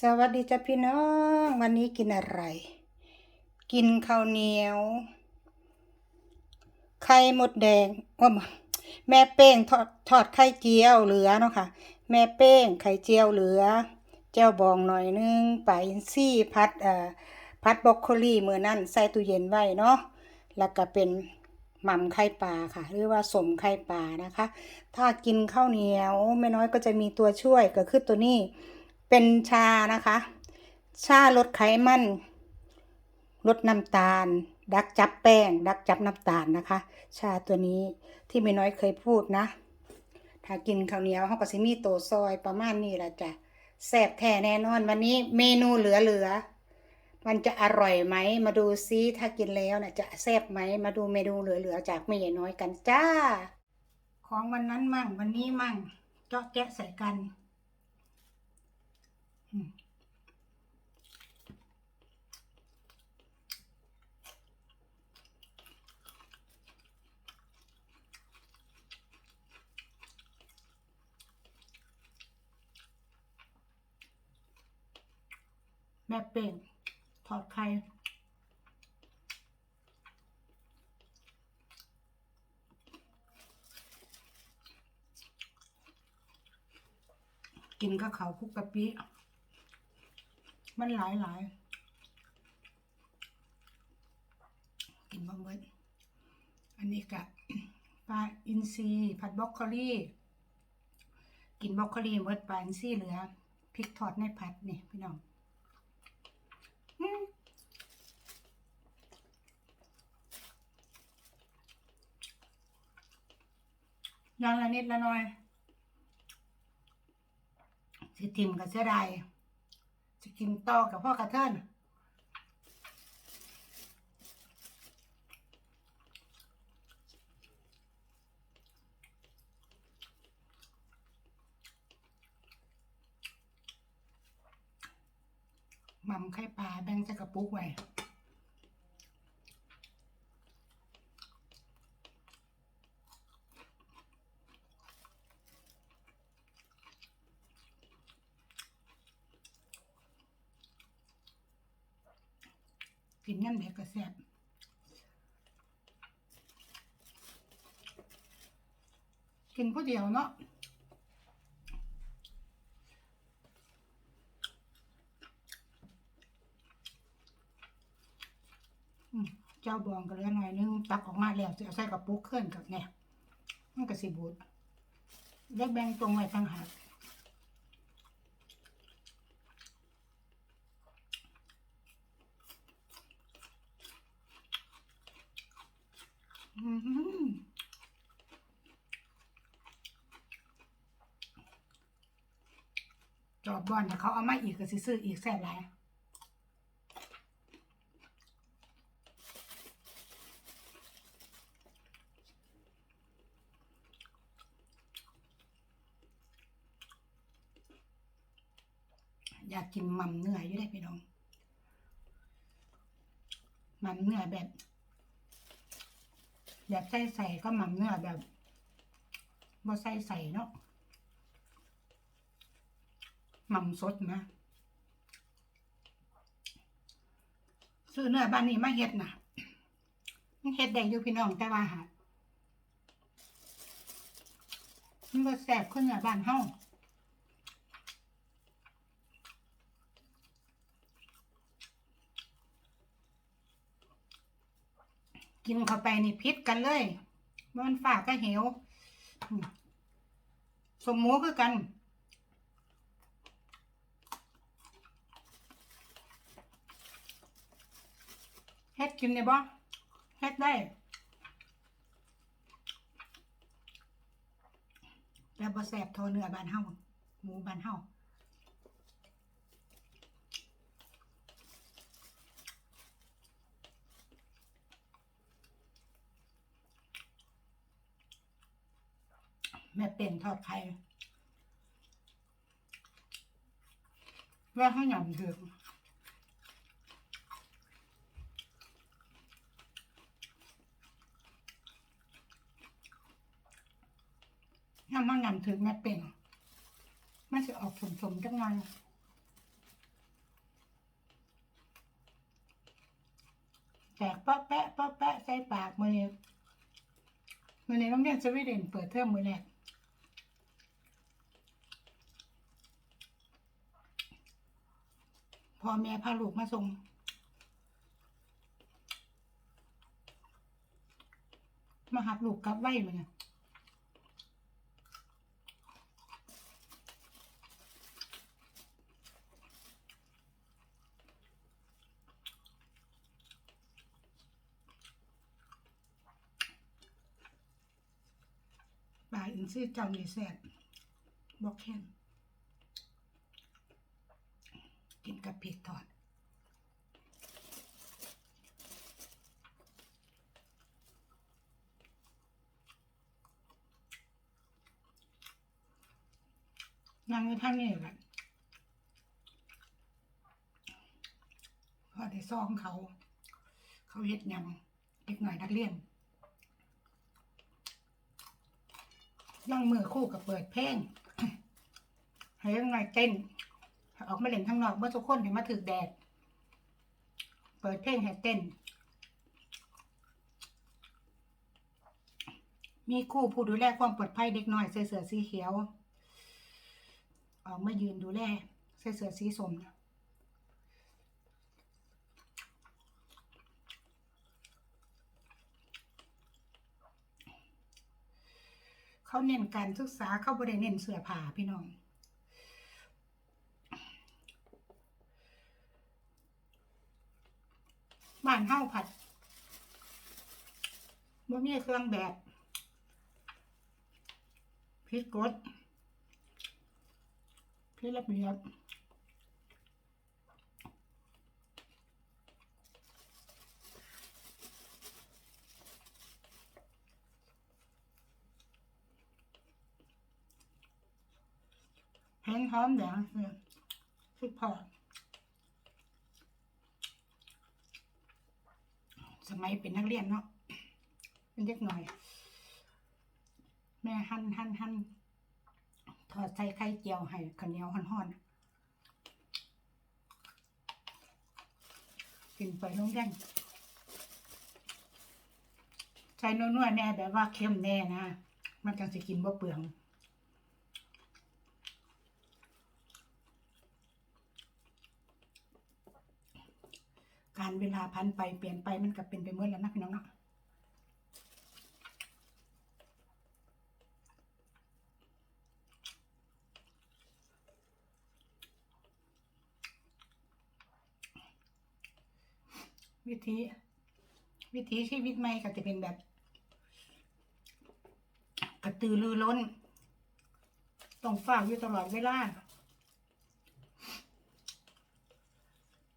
สวัสดีจ้ะพี่น้อง วันนี้กินอะไร กินข้าวเหนียว ไข่หมดแดงว่าแม่เป้งทอดทอดไข่เจียวเหลือเนาะค่ะ แม่เป้งไข่เจียวเหลือแจ่วบองหน่อยนึงปลาอินทรีพัดเอ่อพัดบรอกโคลีมือนั่นใส่ตู้เย็นไว้เนาะแล้วก็เป็นหม่ำไข่ปลาค่ะ หรือว่าสมไข่ปลานะคะ ถ้ากินข้าวเหนียวไม่น้อยก็จะมีตัวช่วยก็คือตัวนี้ เป็นชานะคะ ชาลดไขมัน ลดน้ำตาล ดักจับแป้ง ดักจับน้ำตาลนะคะ ชาตัวนี้ที่ไม่น้อยเคยพูดนะ ถ้ากินข้าวเหนียวเขาก็สิมีโตซอยประมาณนี้ละจ้ะแซ่บแท้แน่นอนวันนี้เมนูเหลือๆมันจะอร่อยไหม มาดูซิถ้ากินแล้วนะจะแซ่บไหม มาดูเมนูเหลือๆจากแม่ใหญ่น้อยกันจ้า ของวันนั้นมั่งวันนี้มั่งเจาะแจ๊ะใส่กัน ม่เป่งทอดไข่กินกับเขาคุกกะปิมันหลายหลายกินบะเบิดอันนี้กะปลาอินทรีผัดบรอกโคลีกินบรอกโคลีเบิดปลาอินทรีเหลือพริกทอดในผัดนี่พี่น้อง ยังละนิดละหน่อย สิทิมกับเสียดายจะกินต่อกับพ่อกระเทิน หม่ำไข่ปลาแบ่งใส่กระปุกไว้กินน้ำเด็กก็แซ่บกินผู้เดียวเนาะอืม เจ้าบองก็เหลือหน่อยนึงตักออกมาแล้วจะเอาใส่กระปุกเคลื่อนกับเนี่ยมันก็สิบูดแล้วแบ่งตรงไว้ต่างหากอืมจอบบอลเขาเอามาอีกก็ซื้ออีกแซ่บหลาย อยากกินม่ำเนื้ออยู่ได้พี่น้องม่ำเนื้อแบบอยากใส่ใส่ก็ม่ำเนื้อแบบบ่ใส่ใส่เนาะม่ำสดนะซื้อเนื้อบ้านนี้มาเฮ็ดนะมันเฮ็ดได้อยู่พี่น้องแต่ว่าหามันบ่แซ่บคือเนื้อบ้านเฮา กินเข้าไปนี่พิษกันเลยมันฝากก็เหวอืมสมมูคือกัน เฮ็ดกินได้บ่เฮ็ดได้ แต่บ่แซ่บเท่าเนื้อบ้านเฮาหมูบ้านเฮา แม่เป็นทอดไข่แม่าให้ยำถึงน้ำมัหยำถึงแม่เป็นมันจะออกสมสมจังไงแตกป้าแปะป้าแปะใส่ปากมือนี้มือนี้น้องเรียนสวีเดนเปิดเทอมมือแรก พ่อแม่พาลูกมาส่งมาหับลูกกลับไว้มือนี้ปลาอินซี่เจ้านี่แซ่บบอกแค่น กินกับพริกทอดนั่งอยู่ท่างนี่แหละพอได้ซองเขา เขาเฮ็ดยังเด็กหน่อยนักเรียนนั่งมือคู่กับเปิดเพลงให้ยังไงเต้น ออกมาเล่นข้างนอกเมื่อทุกคนเห็นมาถึกแดด เปิดเพลงให้เต้น มีคู่ผู้ดูแลความปลอดภัยเด็กน้อยใส่เสื้อสีเขียวออกมายืนดูแลใส่เสื้อสีส้มนะเขาเน้นการศึกษาเขาบ่ได้เน้นเสื้อผ้าพี่น้อง บ้านเฮ้าผัดบ่มีเครื่องแบบพิดกฎพิดระเบียบเห็นหอมแดงเนี่ยคือพอ สมัยเป็นนักเรียนเนาะเป็นเด็กหน่อย แม่หั่นหั่นหั่นทอดใส่ไข่เจียวให้ข้าวเหนียวห่อนๆกินไปโรงเรียนใส่นัวๆแน่แบบว่าเค็มแน่นะ มันจังสิกินบ่เปลือง การเวลาพันไปเปลี่ยนไปมันก็เป็นไปเมื่อแล้วนะพี่น้องเนาะวิธีวิถีชีวิตใหม่ก็จะเป็นแบบ กระตือรือร้น ต้องฝากอยู่ตลอดเวลา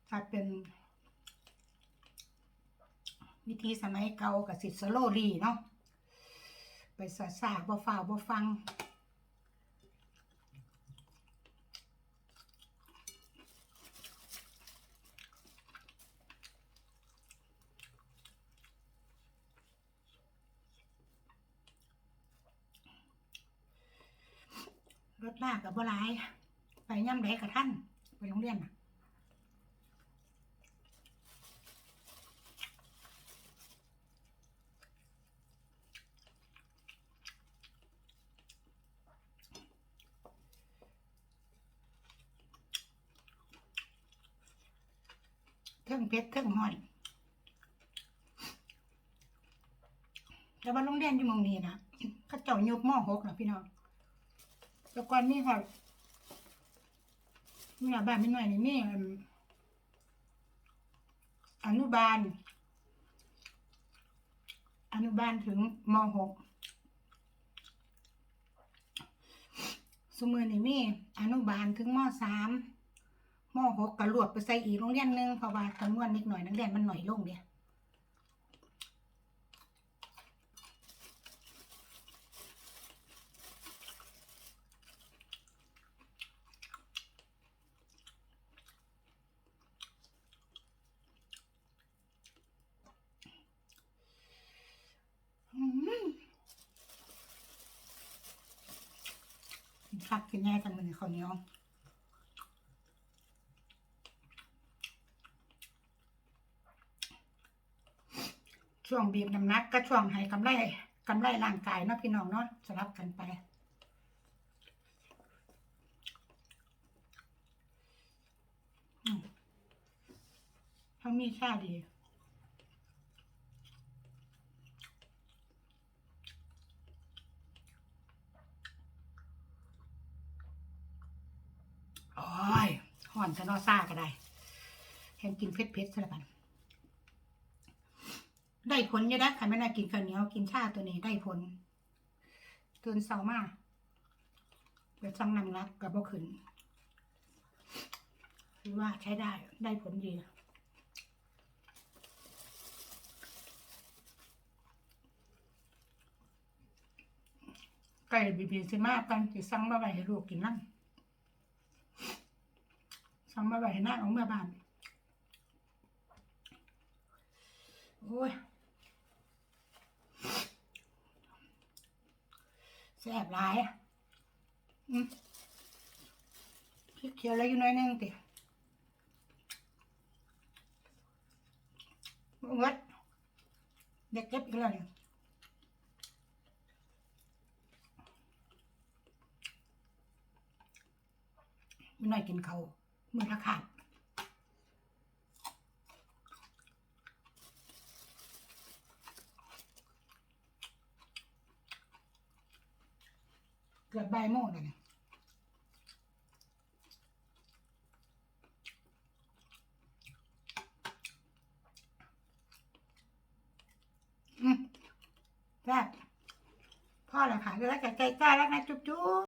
ถ้าเป็น วิธีสมัยเก่ากับสิสโลลีเนาะไปสาสาบ่ฝ่าบ่ฟังรถลากกับบ่หลาย ไปย่ำใดกับท่านไปโรงเรียนน่ะ ทิงเพชรเทิงหอนแต่ว่าโรงเรียนที่มองนี้นะเขาเจ้ายกมอหกนะพี่น้องแต่ก่อนนี่ค่ะนี่บ้านไม่หน่อยนี่มีอันอนุบาล อนุบาลถึงมหกสมือนี่มีอนุบาลถึงมสาม มหกกระลวดไปใส่อีกโรงเรียนหนึงเพราะว่าจำนวนนิดหน่อยนักเรียนมันหน่อยลงเดียอืมคักกินง่ายจังเลยข้าวเหนียว ช่วงบีบน้ำหนักก็ช่วงให้กำไรกำไรร่างกายเนาะพี่น้องเนาะสลับกันไปอืมทั้งมีค่าดีโอ้ยห่อนจะนอซ่าก็ได้แถมกินเผ็ดๆซะแล้วกัน ได้ผลอยู่นะใครไม่น่ากินข้าวเหนียวกินชาตัวนี้ได้ผลตื่นเช้ามาเดี๋ยวสั่งน้ำหนักกับบ่ขึ้นคือว่าใช้ได้ได้ผลดีไก่บีบีสิมากันสิสั่งมาไว้ให้ลูกกินนั่นสั่งมาไว้ให้น้าของเมื่อบ้าน โอ้ยแซ่บหลายอะพริกเขียวอะไรอยู่น่อยนึงติวัดเด็กเก็บอีกแล้วเนี่ยไม่น่อยกินเขาวมือละขาด กือบบ่ายโมงเลยเนี่ยอืมแซ่บพ่อแล้วค่ะแล้วก็ใจกล้าแล้วนะจุ๊บจุ๊บ